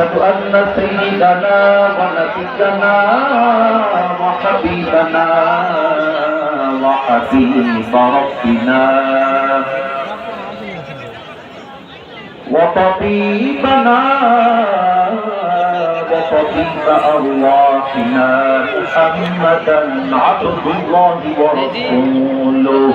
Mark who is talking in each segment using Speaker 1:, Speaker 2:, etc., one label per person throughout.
Speaker 1: أن سيدنا ونبينا وحبيبنا وحبيب ربنا وطبيبنا وطبيب أرواحنا محمدا عبد الله ورسوله.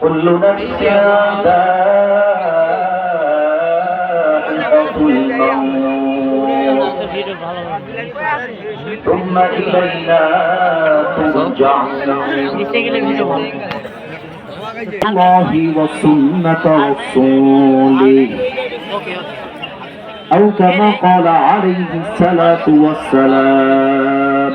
Speaker 1: كل نفس ذائقة الموت. ثم إلينا ترجعون الله وسنة رسوله أو كما قال عليه الصلاة والسلام.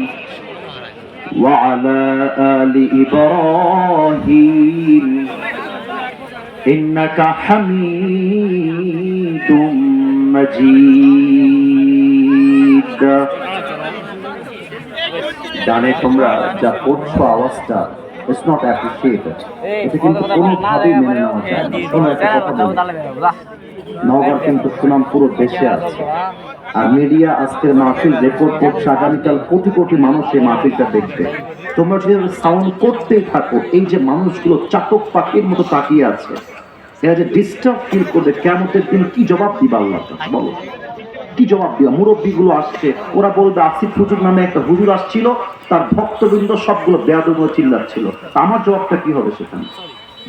Speaker 1: وعلى آل إبراهيم إنك حميد مجيد জানে তোমরা যা করছো আওয়াজটা ইটস নট অ্যাপ্রিসিয়েটেড এটা কিন্তু কোনোভাবেই মেনে নেওয়া যায় না নগর কিন্তু সুনাম পুরো দেশে আছে। আর মিডিয়া আজকের মাহফিল রেকর্ড করছে, আগামীকাল কোটি কোটি মানুষ এই মাহফিলটা দেখবে। তোমরা যদি সাউন্ড করতেই থাকো, এই যে মানুষগুলো চাতক পাখির মতো তাকিয়ে আছে, এরা যে ডিস্টার্ব ফিল করবে, কেমতের দিন কি জবাব দিবা আল্লাহ বলো। কি জবাব দিবা? মুরব্বীগুলো আসছে, ওরা বলবে আসিফ হুজুর নামে একটা হুজুর আসছিল, তার ভক্তবৃন্দ সবগুলো বেয়াদব চিল্লাচ্ছিল। আমার জবাবটা কি হবে সেখানে?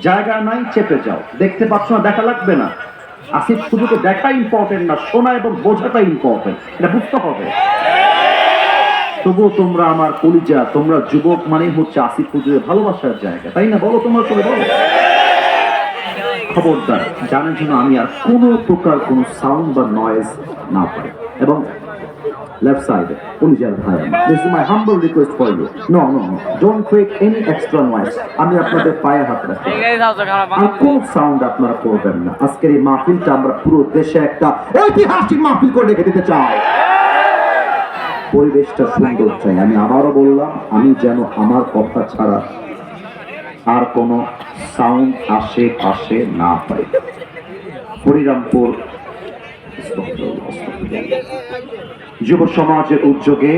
Speaker 1: জায়গা নাই, চেপে যাও। দেখতে পাচ্ছ না, দেখা লাগবে না? আসিফ শুধুকে দেখা ইম্পর্টেন্ট না, শোনা এবং বোঝাটা ইম্পর্টেন্ট এটা বুঝতে হবে। তবুও তোমরা আমার কলিজা, তোমরা যুবক মানে হচ্ছে আসিফ হুজুরের ভালোবাসার জায়গা, তাই না? বলো তোমার সঙ্গে বলো। খবরদার, জানার জন্য আমি আর কোনো প্রকার কোনো সাউন্ড বা নয়েজ না পাই। এবং লেফট সাইডে কলিজার ভাই this is my humble request for you no no no don't create any extra noise আমি আপনাদের পায়ে হাত রাখি আর কোন সাউন্ড আপনারা করবেন না। আজকের এই মাহফিলটা আমরা পুরো দেশে একটা ঐতিহাসিক মাহফিল করে রেখে দিতে চাই। পরিবেশটা সুন্দর চাই। আমি আবারও বললাম আমি যেন আমার কথা ছাড়া আর কোনো সাউন্ড আশেপাশে না পাই। হরিরামপুর যুব সমাজের উদ্যোগে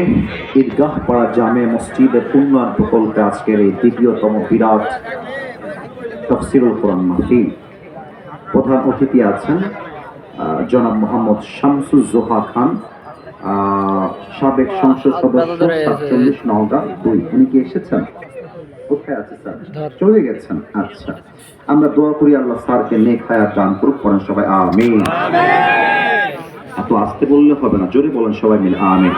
Speaker 1: ঈদগাহ পাড়া জামে মসজিদের উন্নয়ন প্রকল্পে আজকের এই দ্বিতীয়তম বিরাট তফসিরুল কোরআন মাহফিল। প্রধান অতিথি আছেন জনাব মোহাম্মদ শামসুজ্জোহা খান সাবেক সংসদ সদস্য সাতচল্লিশ নওগাঁ দুই। উনি কি এসেছেন? কোথায় আছে স্যার? চলে গেছেন? আচ্ছা। আমরা দোয়া করি আল্লাহ স্যারকে নেক হায়াত দান করুক পড়েন সবাই। আমিন। এত আসতে বললে হবে না। জোরে বলেন সবাই মিলে আমি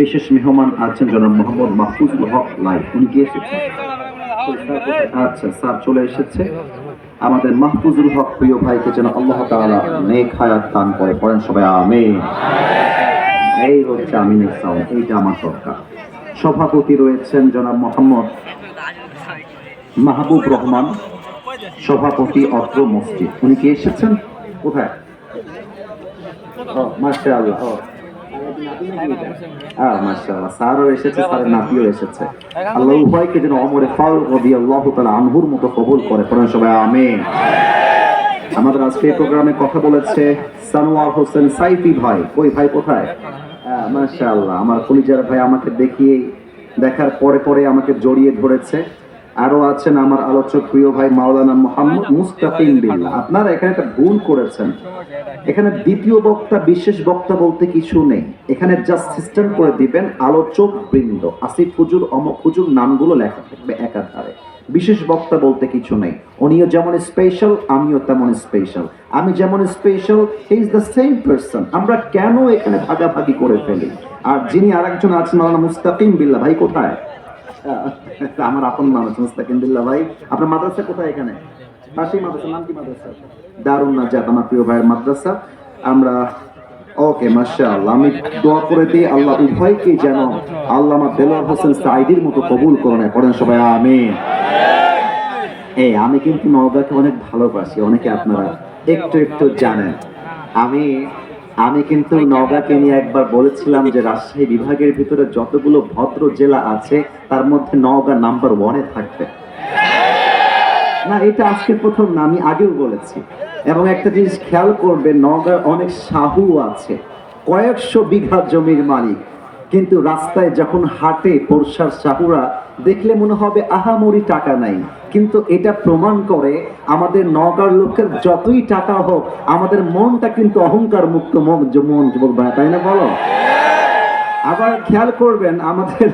Speaker 1: বিশেষ মেহমান আছেন জনাব মোহাম্মদ মাহফুজুল হক লাইফ উনি কি এসেছেন। আচ্ছা স্যার চলে এসেছে। আমাদের মাহফুজুল হক প্রিয় ভাইকে যেন আল্লাহ তাআলা নেক হায়াত দান করে। পড়েন সবাই, আমিন। এই হচ্ছে আমিনের সাউন্ড এইটা আমার দরকার। সভাপতি রয়েছেন জনাব মোহাম্মদ মাহবুব রহমান, সভাপতি অত্র মসজিদ। উনি কি এসেছেন? কোথায়? আমিন। আমাদের আজকে প্রোগ্রামে কথা বলেছে সানোয়ার হোসেন সাইফি ভাই। ওই ভাই, কোথায়? মাশাআল্লাহ, আমার কলিজার ভাই আমাকে দেখিয়ে, দেখার পরে পরে আমাকে জড়িয়ে ধরেছে। আরও আছেন আমার আলোচক প্রিয় ভাই মাওলানা মোহাম্মদ মুস্তাকিম বিল্লাহ আপনারা এখানে একটা ভুল করেছেন। এখানে দ্বিতীয় বক্তা, বিশেষ বক্তা বলতে কিছু নেই। এখানে জাস্ট সিস্টেম করে দিবেন আলোচক বৃন্দ। আসিফ হুজুর, অমক হুজুর নামগুলো লেখা থাকবে একাধারে। বিশেষ বক্তা বলতে কিছু নেই। উনিও যেমন স্পেশাল আমিও তেমন স্পেশাল আমি যেমন special he is the same person আমরা কেন এখানে ভাগাভাগি করে ফেলি? আর যিনি আরেকজন আছেন, মাওলানা মুস্তাকিম বিল্লাহ ভাই কোথায়? আহ, আমার আপন মানুষ মুস্তাকিম বিল্লাহ ভাই। আপনার মাদ্রাসা কোথায় এখানে? পাশেই মাদ্রাসা নাম কি মাদ্রাসা? দারুণ নাজাত আমার প্রিয় ভাইয়ের মাদ্রাসা। আমরা ওকে মাশাআল্লাহ আমি দোয়া করে দিই আল্লাহ উভয়কে যেন আল্লামা দেলোয়ার হোসেন সাইদির মতো কবুল করে নেয়। পড়েন সবাই আমিন। এই আমি কিন্তু নওগাঁকে অনেক ভালোবাসি অনেকে আপনারা একটু একটু জানেন। আমি আমি কিন্তু নওগাঁকে নিয়ে একবার বলেছিলাম যে রাজশাহী বিভাগের ভিতরে যতগুলো ভদ্র জেলা আছে তার মধ্যে নওগাঁ নাম্বার ওয়ানে থাকবে। না এটা আজকে প্রথম না আমি আগেও বলেছি। এবং একটা জিনিস খেয়াল করবে নওগাঁর অনেক সাহু আছে কয়েকশো বিঘা জমির মালিক। কিন্তু রাস্তায় যখন হাটে পরশার সাহুরা দেখলে মনে হবে আহামরি টাকা নাই। কিন্তু এটা প্রমাণ করে আমাদের নওগাঁর লোকের যতই টাকা হোক, আমাদের মনটা কিন্তু অহংকার মুক্ত মন যুবক ভাই, তাই না বলো? আবার খেয়াল করবেন, আমাদের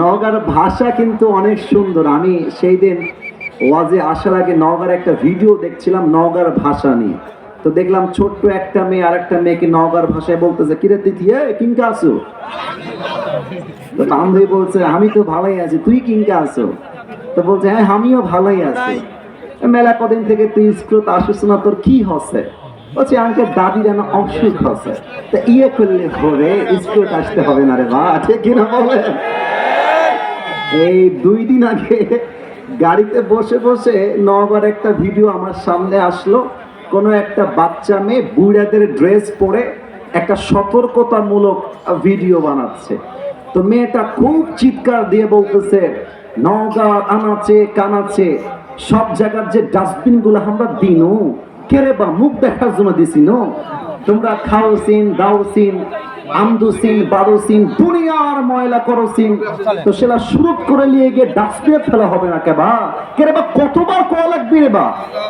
Speaker 1: নওগাঁর ভাষা কিন্তু অনেক সুন্দর। আমি সেই দিন ওয়াজে আসার আগে নওগাঁর একটা ভিডিও দেখছিলাম নওগাঁর ভাষা নিয়ে। তো দেখলাম ছোট্ট একটা মেয়ে আর একটা মেয়েকে নওগাঁর ভাষায় বলতেছে, কিরে তিথি, এ কিংকা আসো তো বান্ধবী বলছে, আমি তো ভালোই আছি, তুই কিংকা আসো তো বলছে হ্যাঁ আমিও ভালোই আছি। মেলা কদিন থেকে তুই স্কুল আসিস না তোর কি হচ্ছে? বলছে আঙ্কেল দাদির যেন অসুখ হচ্ছে। তা ইয়ে করলে হবে স্কুল আসতে হবে না রে বা ঠিক কিনা বলে? এই দুই দিন আগে গাড়িতে বসে বসে নবার একটা ভিডিও আমার সামনে আসলো। কোনো একটা বাচ্চা মেয়ে বুড়াদের ড্রেস পরে একটা সতর্কতামূলক ভিডিও বানাচ্ছে। তো মেয়েটা খুব চিৎকার দিয়ে বলতেছে নওগাঁ আনাচে, কানাচে, সব জায়গার যে ডাস্টবিনগুলো আমরা দিনু, কেরে বা মুখ দেখার জন্য দিছি নো তোমরা খাও সিন, দাও সিন, আমদু সিন, বারো সিন, দুনিয়ার ময়লা করো সিন। তো সেটা শুরু করে নিয়ে গিয়ে ডাস্টবিনে ফেলা হবে না কেবা কেরে বা কতবার কওয়া লাগবে রে বা?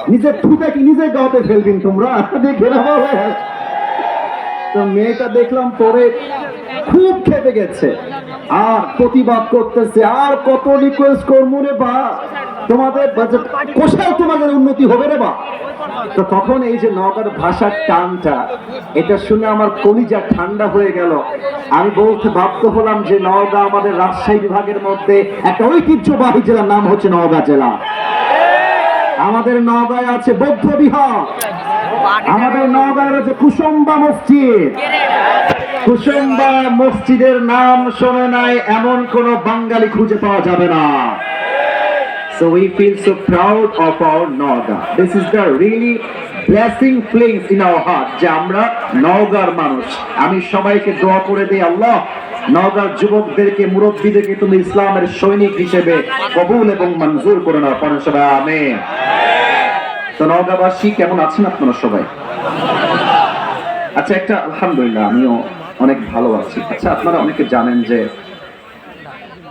Speaker 1: নিজের থুতে কি নিজে গাওতে ফেলবিন তোমরা? দেখে না তো মেয়েটা দেখলাম পরে খুব খেপে গেছে। আর প্রতিবাদ করতেছে, আর কত রিকোয়েস্ট করব রে বা? তোমাদের কোথায় তোমাদের উন্নতি হবে রে বা? তো তখন এই যে নগর ভাষার টানটা, এটা শুনে আমার কলিজা ঠান্ডা হয়ে গেল। আমি বলতে বাধ্য হলাম যে নওগাঁ আমাদের রাজশাহী বিভাগের মধ্যে একটা ঐতিহ্যবাহী জেলার নাম হচ্ছে নওগাঁ জেলা। আমাদের নওগাঁয় আছে বৌদ্ধ বিহার। আমাদের নওগাঁয় আছে কুসুম্বা মসজিদ, কুসুম্বা মসজিদের নাম শোনে নাই, এমন কোন বাঙালি খুঁজে পাওয়া যাবে না। So we feel so proud of our Naga. This is the really blessing feelings in our heart, যে আমরা নওগাঁর মানুষ। আমি সবাইকে দোয়া করে দিই, আল্লাহ, নওগাঁর যুবকদেরকে, মুরব্বীদেরকে তুমি ইসলামের সৈনিক হিসেবে কবুল এবং মঞ্জুর করে নাও। পরে সবাই, আমেন। তো নওগাঁবাসী কেমন আছেন আপনারা সবাই? আচ্ছা একটা আলহামদুলিল্লাহ, আমিও অনেক ভালো আছি। আচ্ছা আপনারা অনেকে জানেন যে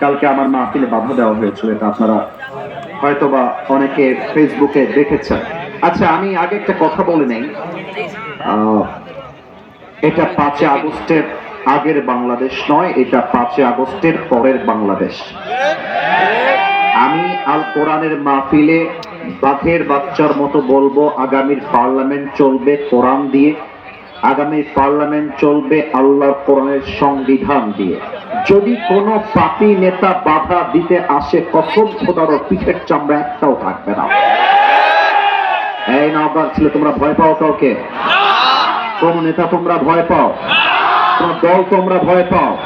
Speaker 1: কালকে আমার মাহফিলে বাধা দেওয়া হয়েছিল, এটা আপনারা হয়তোবা অনেকে ফেসবুকে দেখেছেন। আচ্ছা আমি আগে একটা কথা বলে নেই। এটা পাঁচই আগস্টের আগের বাংলাদেশ নয়, এটা পাঁচই আগস্টের পরের বাংলাদেশ। আমি আল কোরআনের মাহফিলে বাঘের বাচ্চার মতো বলব, আগামীর পার্লামেন্ট চলবে কোরআন দিয়ে, আগামী পার্লামেন্ট চলবে আল্লাহর কোরআনের সংবিধান দিয়ে। যদি কোনো পাপি নেতা বাধা দিতে আসে কসম খোদারও পিঠের চামড়া একটাও থাকবে না। এই নওগাঁর ছেলে, তোমরা ভয় পাও কাউকে? কোন নেতা তোমরা ভয় পাও? কোন দল তোমরা ভয় পাও?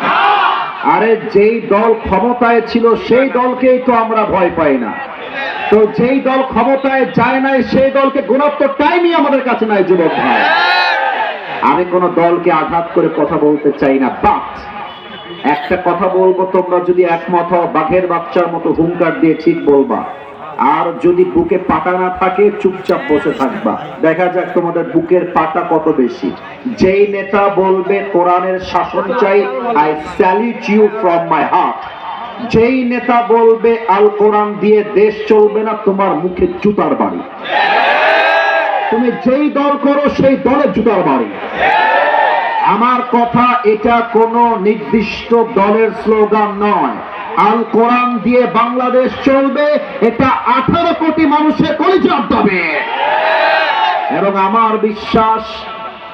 Speaker 1: আরে, যেই দল ক্ষমতায় ছিল, সেই দলকেই তো আমরা ভয় পাই না। তো যেই দল ক্ষমতায় যায় নাই, সেই দলকে গুণাত্মক টাইমই আমাদের কাছে নাই, যুবক ভাই। আমি কোন দলকে আঘাত করে কথা বলতে চাই না বাট একটা কথা বলব, তোমরা যদি একমত হও, বাঘের বাচ্চার মতো হুঙ্কার দিয়ে ঠিক বলবা। আর যদি বুকে পাটা না থাকে, চুপচাপ বসে থাকবা। দেখা যাক তোমাদের বুকের পাটা কত বেশি। যেই নেতা বলবে, কোরআনের শাসন চাই I salute you from my heart যেই নেতা বলবে, আল কোরআন দিয়ে দেশ চলবে না, তোমার মুখে জুতার বাড়ি। তুমি যেই দল করো, সেই দলের জুতার বাড়ি। আমার কথা, এটা কোনো নির্দিষ্ট দলের স্লোগান নয়। আল কোরআন দিয়ে বাংলাদেশ চলবে, এটা আঠারো কোটি মানুষের কলিজার দাবে। এবং আমার বিশ্বাস,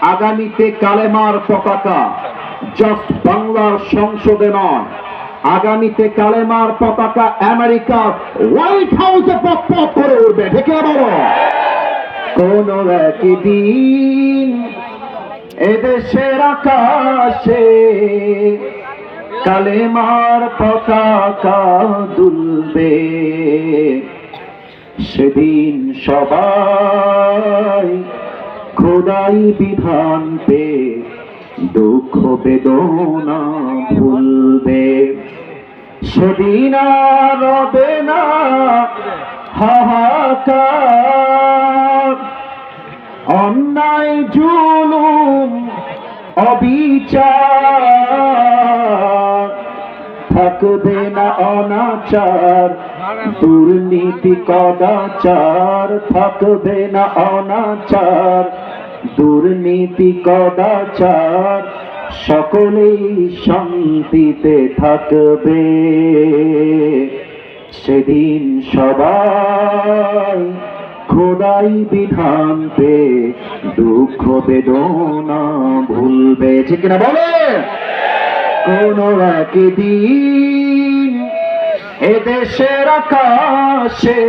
Speaker 1: আগামীতে কালেমার পতাকা জাস্ট বাংলার সংসদে নয় আগামীতে কালেমার পতাকা আমেরিকার হোয়াইট হাউসে পপ পপ করে উঠবে। ঢেকে বলো কোন একদিন এদেশের আকাশে কালেমার পতাকা দুলবে। সেদিন সবাই খোদাই বিধান পে দুঃখ বেদনা ভুলবে। সেদিন রবে না। হাহাকার। অন্যায়, জুলুম, অবিচার। থাকবে না অনাচার, দুর্নীতি, কদাচার। থাকবে না অনাচার, দুর্নীতি, কদাচার। সকলেই শান্তিতে থাকবে। সেদিন সবাই খোদাই বিধান পে দুঃখ বেদনা ভুলবে। ঠিক না বলে? কোন একদিন এদেশের আকাশে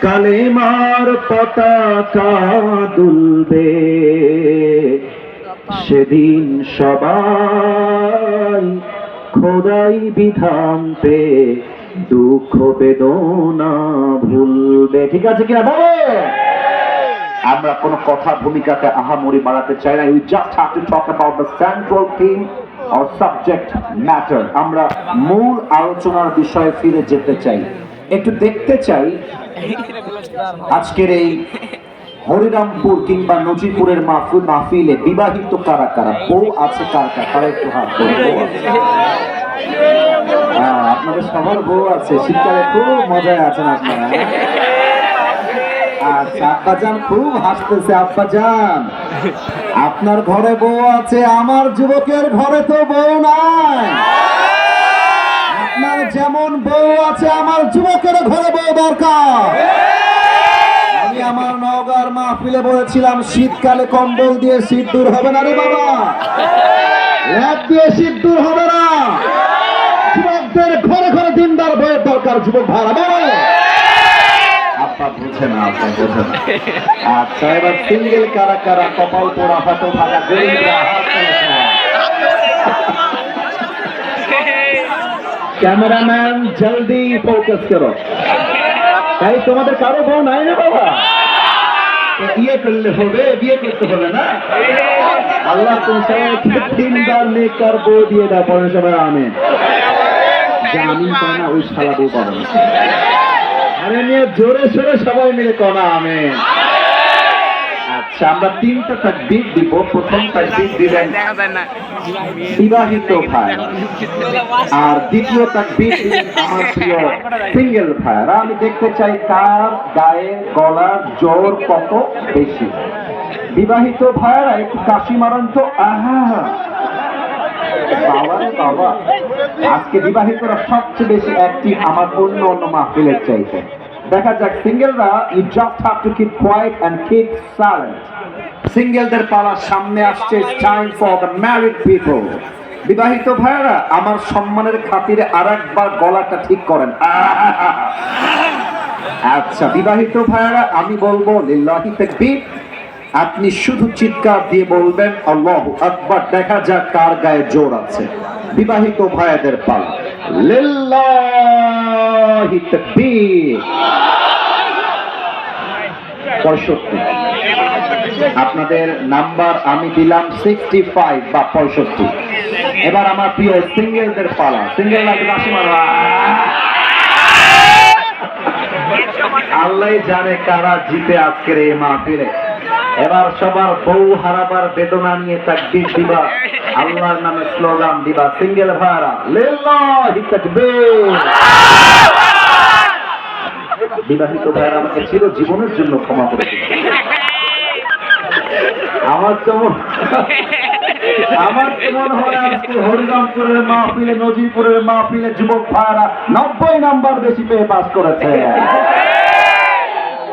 Speaker 1: কালেমার পতাকা দুলবে। সেদিন সবাই খোদাই বিধান পে দুঃখ বেদনা ভুলবে। ঠিক আছে কিনা? বলে! আমরা কোন কথা ভূমিকাতে আহামরি বাড়াতে চাই না। You just have to talk about the central theme or subject matter আমরা মূল আলোচনার বিষয়ে ফিরে যেতে চাই। একটু দেখতে চাই। আজকের এই হরিরামপুর কিংবা নজিপুরের মাহফিল মাহফিলে বিবাহিত কারা কারা? বউ আছে কার কার? তারা একটু হাত। হ্যাঁ, আপনাদের সবার বউ আছে। শীতকালে খুব মজায় আছেন আপনারা। আচ্ছা আব্বাজান খুব হাসতেছে। আব্বাজান আপনার ঘরে বউ আছে আমার যুবকের ঘরে তো বউ নাই। আপনার যেমন বউ আছে আমার যুবকের ঘরে বউ দরকার। আমি আমার নওগাঁর মাহফিলে বলেছিলাম শীতকালে কম্বল দিয়ে শীত দূর হবে না রে বাবা। ল্যাব দিয়ে শীত দূর হবে না। যুবকদের ঘরে ঘরে দিনদার বইয়ের দরকার যুবক ভাড়া বলো আপা বুঝে না আপা বুঝে না। আচ্ছা এবার সিঙ্গেল কারা কারা কপাল পোড়া হত ভাগা গরিবরা হাত তোলো সবাই। ক্যামেরাম্যান জলদি ফোকাস করো। তাই তোমাদের কারও বউ নাই না বাবা? বিয়ে করলে হবে বিয়ে করতে হবে না? আল্লাহ তুমি সবাইকে তিনবার নেকার বউ দিয়ে দাও পরের সময় আমি যে করে না ওই শালা বউ পাবে। আরে নিয়ে জোরে সোরে সবাই মিলে কনা আমেন। আমরা তিনটা তাকবীর দিব, প্রথম তাকবীর দিবেন বিবাহিত ভাই। আর দ্বিতীয় তাকবীর আমার প্রিয় সিঙ্গেল ভাইরা আমি দেখতে চাই কার গায়ে গলার জোর কত বেশি। বিবাহিত ভাইরা একটু কাশি মারান তো। আহা! বাবা রে বাবা। আজকে বিবাহিতরা সবচেয়ে বেশি অ্যাক্টিভ আমার অন্য অন্য মাহফিলের চাইতে। দেখা যাক, সিঙ্গেলরা you just have to keep quiet and keep silent সিঙ্গেলদের পালা সামনে আসছে time for the married people বিবাহিত ভাইয়েরা, আমার সম্মানের খাতিরে আরেকবার গলাটা ঠিক করেন। আচ্ছা বিবাহিত ভাইয়েরা, আমি বলব, লিল্লাহি তাকবীর। আপনি শুধু চিৎকার দিয়ে বলবেন, আল্লাহ আকবার দেখা যাক কার গায়ে জোর আছে। বিবাহিত ভাইদের পালা। লিল্লাহি! তাকবীর। পঁয়ষট্টি। আপনাদের নাম্বার আমি দিলাম সিক্সটি ফাইভ বা পঁয়ষট্টি। এবার আমার প্রিয় সিঙ্গেলদের পালা। সিঙ্গেল লাগবে রাশি মারবা আল্লাহ জানে কারা জিতে আজকের এই মাহফিলে। এবার সবার বউ হারাবার বেদনা নিয়ে তাকবীর দিবা। আল্লাহর নামে স্লোগান দিবা। সিঙ্গেল ভাড়া লিল্লাহি বিবাহিত ভাইয়ের আমাকে চির জীবনের জন্য ক্ষমা করে আমার তো আমার মনে হয় আজকে হরিরামপুরের মাহফিলে, নজিরপুরের মাহফিলে যুবক ভাইরা নব্বই নাম্বার বেশি পেয়ে পাস করেছে।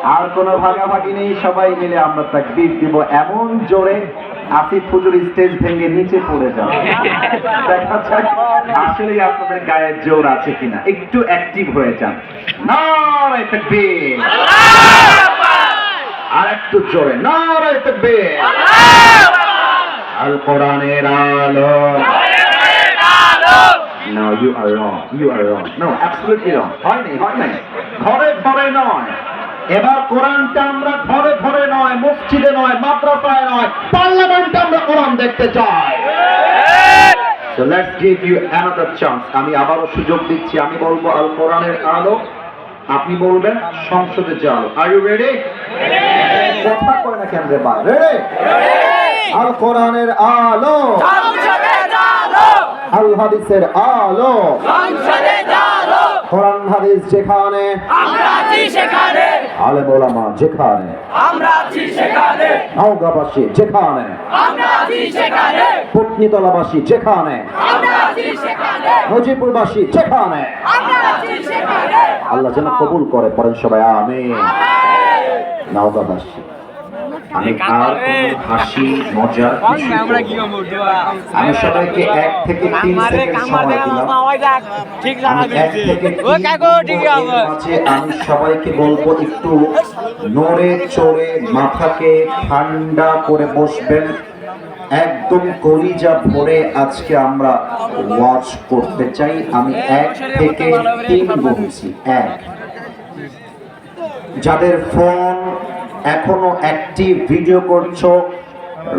Speaker 1: আর কোনো ভাগাভাগি নেই সবাই মিলে আমরা তাকবীর দিব এমন জোরে আসিফ হুজুর স্টেজ ভেঙে নিচে পড়ে যাবে দেখা যাক আসলেই আপনাদের গায়ে জোর আছে কিনা। একটু অ্যাক্টিভ হয়ে যান। নারায় তাকবীর। আর একটু জোরে। নারায় তাকবীর। আল কোরআনের আলো। No, you are wrong. You are wrong. No, absolutely wrong. হয় নাই, হয় নাই। ঘরে ঘরে নয়। এবার কোরআনটা আমরা ঘরে ঘরে নয় মসজিদে নয় মাদ্রাসায় নয় পার্লামেন্টে আমরা কোরআন দেখতে চাই। So let's give you another chance. আমি আবারও সুযোগ দিচ্ছি আমি বলব আল কোরআনের আলো আপনি বলবেন সংসদে যে আলো আর ইউ রেডি কথা কয় না কেন রে ভাই রেডি আল কোরআনের আলো
Speaker 2: সংসদে ডালো
Speaker 1: আল হাদিসের আলো
Speaker 2: সংসদে
Speaker 1: কোরআন হাদিস যেখানে
Speaker 2: আমরা আছি সেখানে।
Speaker 1: আলেম ওলামা যেখানে
Speaker 2: আমরা আছি সেখানে।
Speaker 1: নওগাঁবাসী যেখানে
Speaker 2: আমরা আছি সেখানে।
Speaker 1: পত্নীতলাবাসী যেখানে
Speaker 2: আমরা আছি সেখানে।
Speaker 1: যেখানে।
Speaker 2: আমরা আছি সেখানে।
Speaker 1: আল্লাহ যেন কবুল করে পড়েন সবাই আমি নওগাঁবাসী। হাসি মজা আমি সবাইকে এক থেকে তিন সেকেন্ড সময় দিলাম।
Speaker 2: ঠিক
Speaker 1: আমি এক থেকে তিন বলব, আমি সবাইকে বলব একটু নড়ে চড়ে মাথাকে ঠান্ডা করে বসবেন। একদম কলিজা ভরে আজকে আমরা ওয়াচ করতে চাই। আমি এক থেকে তিন বলছি এক। যাদের ফোন এখনও অ্যাক্টিভ ভিডিও করছ।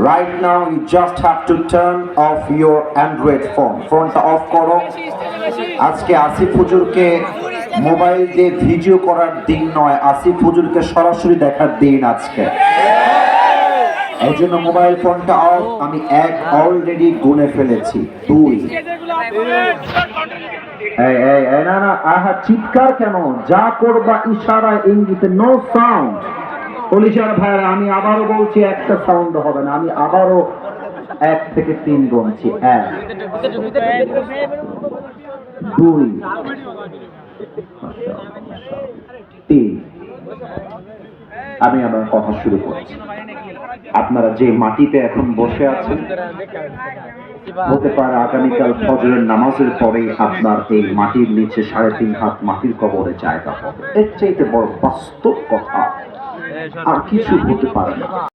Speaker 1: Right now you just have to turn off your android phone ফোনটা অফ করো। আজকে আসিফ হুজুরকে মোবাইল দিয়ে ভিডিও করার দিন নয়। আসিফ হুজুরকে সরাসরি দেখার দিন আজকে। এই জন্য মোবাইল ফোনটা অফ আমি এক অলরেডি গুনে ফেলেছি। দুই। না না, আহা, চিৎকার কেন? যা করবা ইশারায় ইঙ্গিতে নো সাউন্ড পুলিশের ভাইয়েরা, আমি আবারও বলছি, একটা সাউন্ড হবে না। আমি আবারও এক থেকে তিন গুনছি এক, দুই, তিন। আমি আবার কথা শুরু করছি। আপনারা যে মাটিতে এখন বসে আছেন, হতে পারে আগামীকাল ফজরের নামাজের পরেই আপনার এই মাটির নিচে সাড়ে তিন হাত মাটির কবরে জায়গা হবে। এর চাইতে বড় বাস্তব কথা আর হতে পারে না।